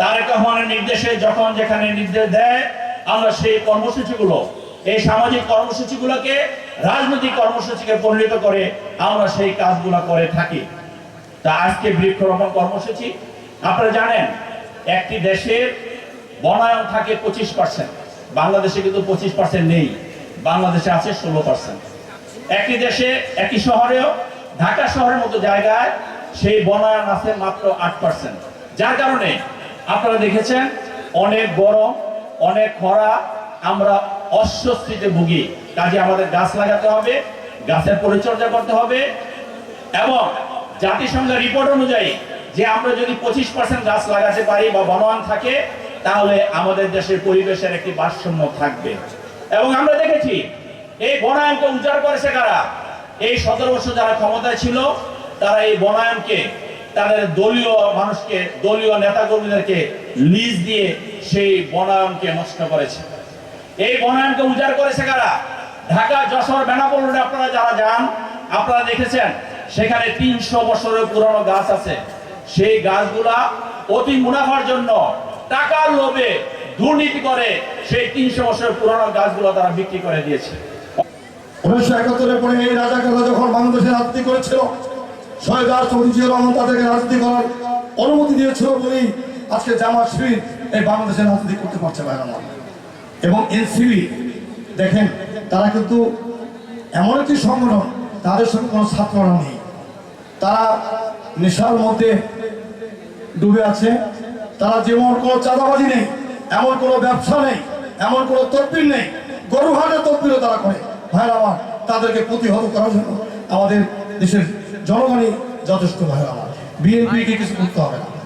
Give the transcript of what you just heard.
তারেক রহমানের নির্দেশে যখন যেখানে নির্দেশ দেয়, আমরা সেই কর্মসূচিগুলো, এই সামাজিক কর্মসূচিগুলোকে, রাজনৈতিক কর্মসূচিকে পরিণত করে আমরা সেই কাজগুলো করে থাকি। তা আজকে বৃক্ষরোপণ কর্মসূচি। আপনারা জানেন, একটি দেশের বনায়ন থাকে পঁচিশ পার্সেন্ট বাংলাদেশে কিন্তু পঁচিশ পার্সেন্ট নেই। বাংলাদেশে আছে ষোলো পার্সেন্ট একই দেশে, একই শহরেও, ঢাকা শহরের মতো জায়গায় সেই বনায়ন আছে মাত্র আট পার্সেন্ট যার কারণে আপনারা দেখেছেন, অনেক গরম, অনেক খরা, আমরা অস্বস্তিতে ভুগি। কাজে আমাদের গাছ লাগাতে হবে, গাছের পরিচর্যা করতে হবে এবং জাতিসংঘের রিপোর্ট অনুযায়ী যে আমরা যদি পঁচিশ পার্সেন্ট গাছ লাগাতে পারি বা বনওয়ান থাকে, তাহলে আমাদের দেশের পরিবেশের একটি ভারসাম্য থাকবে। এবং আমরা দেখেছি, এই বনায়নকে উজাড় করেছে কারা? এই সতেরো বছর যারা ক্ষমতায় ছিল, তারা এই বনায়নকে তাদের দলীয় মানুষকে, দলীয় নেতাকর্মীদেরকে লিজ দিয়ে সেই বনায়নকে নষ্ট করেছে। এই বনায়নকে উজাড় করেছে কারা? ঢাকা, যশোর, বেনাপোল রোডে আপনারা যারা যান, আপনারা দেখেছেন, সেখানে তিনশো বছরের পুরনো গাছ আছে। সেই গাছগুলা অতি মুনাফার জন্য টাকার লোভে দুর্নীতি করে সেই তিনশো বছরের পুরনো গাছগুলো তারা বিক্রি করে দিয়েছে। উনিশশো একাত্তরের পরে এই রাজাকাররা যখন বাংলাদেশে রাজনীতি করেছিল রাষ্ট্রপতি জিয়া রহমান তাদেরকে রাজনীতি করার অনুমতি দিয়েছিল বলেই আজকে জামাত শিবির এই বাংলাদেশে রাজনীতি করতে পারছে আমার এবং এনসিবি দেখেন, তারা কিন্তু এমন একটি সংগঠন, তাদের সঙ্গে কোনো ছাত্ররা নেই। তারা নেশার মধ্যে ডুবে আছে। তারা যেমন কোনো চাঁদাবাজি নেই, এমন কোনো ব্যবসা নেই, এমন কোনো তদবির নেই, গরু হাটের তদবিরও তারা করে। ভাইরা আমার, তাদেরকে প্রতিহত করার জন্য আমাদের দেশের জনগণই যথেষ্ট হবে আমার বিএনপিকে কিছু করতে হবে না।